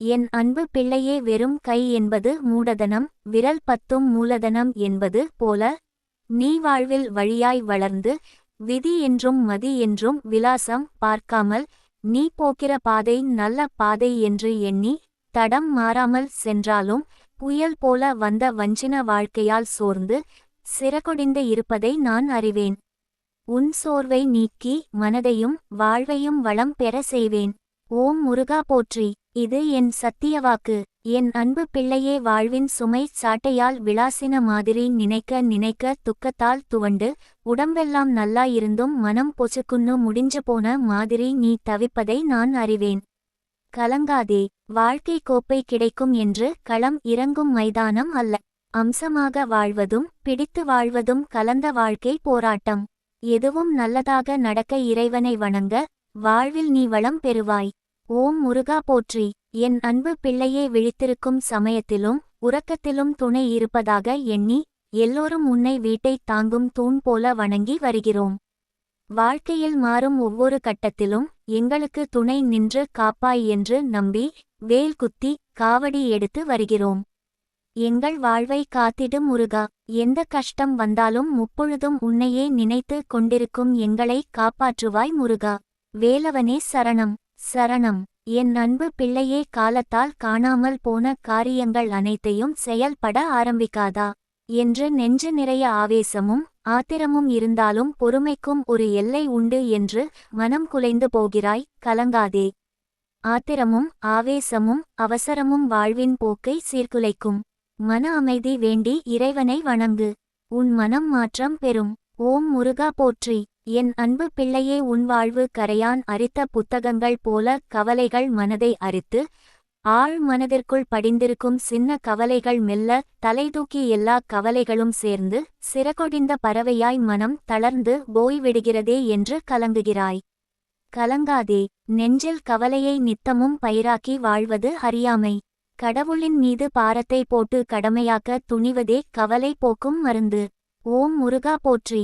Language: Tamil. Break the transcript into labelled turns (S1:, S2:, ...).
S1: என் அன்பு பிள்ளையே வெறும் கை என்பது மூடதனம் விரல் பத்தும் மூலதனம் என்பது போல நீ வாழ்வில் வழியாய் வளர்ந்து விதி என்றும் மதி என்றும் விலாசம் பார்க்காமல் நீ போக்கிற பாதை நல்ல பாதை என்று எண்ணி தடம் மாறாமல் சென்றாலும் புயல் போல வந்த வஞ்சின வாழ்க்கையால் சோர்ந்து சிறகொடிந்து இருப்பதை நான் அறிவேன். உன் சோர்வை நீக்கி மனதையும் வாழ்வையும் வளம் பெற செய்வேன். ஓம் முருகா போற்றி. இது என் சத்தியவாக்கு. என் அன்பு பிள்ளையே வாழ்வின் சுமை சாட்டையால் விளாசின மாதிரி நினைக்க நினைக்க துக்கத்தால் துவண்டு உடம்பெல்லாம் நல்லா இருந்தும் மனம் பொசுக்குன்னு முடிஞ்சு போன மாதிரி நீ தவிப்பதை நான் அறிவேன். கலங்காதே வாழ்க்கை கோப்பை கிடைக்கும் என்று களம் இறங்கும் மைதானம் அல்ல. அம்சமாக வாழ்வதும் பிடித்து வாழ்வதும் கலந்த வாழ்க்கை போராட்டம். எதுவும் நல்லதாக நடக்க இறைவனை வணங்க வாழ்வில் நீ வளம் பெறுவாய். ஓம் முருகா போற்றி. என் அன்பு பிள்ளையே விழித்திருக்கும் சமயத்திலும் உறக்கத்திலும் துணை இருப்பதாக எண்ணி எல்லோரும் உன்னை வீட்டை தாங்கும் தூண் போல வணங்கி வருகிறோம். வாழ்க்கையில் மாறும் ஒவ்வொரு கட்டத்திலும் எங்களுக்கு துணை நின்று காப்பாய் என்று நம்பி வேல் குத்தி காவடி எடுத்து வருகிறோம். எங்கள் வாழ்வை காத்திடு முருகா. எந்த கஷ்டம் வந்தாலும் முப்பொழுதும் உன்னையே நினைத்து கொண்டிருக்கும் எங்களை காப்பாற்றுவாய் முருகா. வேலவனே சரணம். சரணம். என் அன்பு பிள்ளையே காலத்தால் காணாமல் போன காரியங்கள் அனைத்தையும் செயல்பட ஆரம்பிக்காதா? என்று நெஞ்சு நிறைய ஆவேசமும் ஆத்திரமும் இருந்தாலும் பொறுமைக்கும் ஒரு எல்லை உண்டு என்று மனம் குலைந்து போகிறாய் கலங்காதே. ஆத்திரமும் ஆவேசமும் அவசரமும் வாழ்வின் போக்கை சீர்குலைக்கும். மன அமைதி வேண்டி இறைவனை வணங்கு. உன் மனம் மாற்றம் பெறும். ஓம் முருகா போற்றி. என் அன்பு பிள்ளையே உன் வாழ்வு கரையான் அரித்த புத்தகங்கள் போல கவலைகள் மனதை அரித்து ஆழ் மனதிற்குள் படிந்திருக்கும் சின்ன கவலைகள் மெல்ல தலைதூக்கி எல்லா கவலைகளும் சேர்ந்து சிறகொடிந்த பறவையாய் மனம் தளர்ந்து போய்விடுகிறதே என்று கலங்குகிறாய். கலங்காதே நெஞ்சில் கவலையை நித்தமும் பயிராக்கி வாழ்வது அறியாமை. கடவுளின் மீது பாரத்தை போட்டு கடமையாக்க துணிவதே கவலை போக்கும் மருந்து. ஓம் முருகா போற்றி.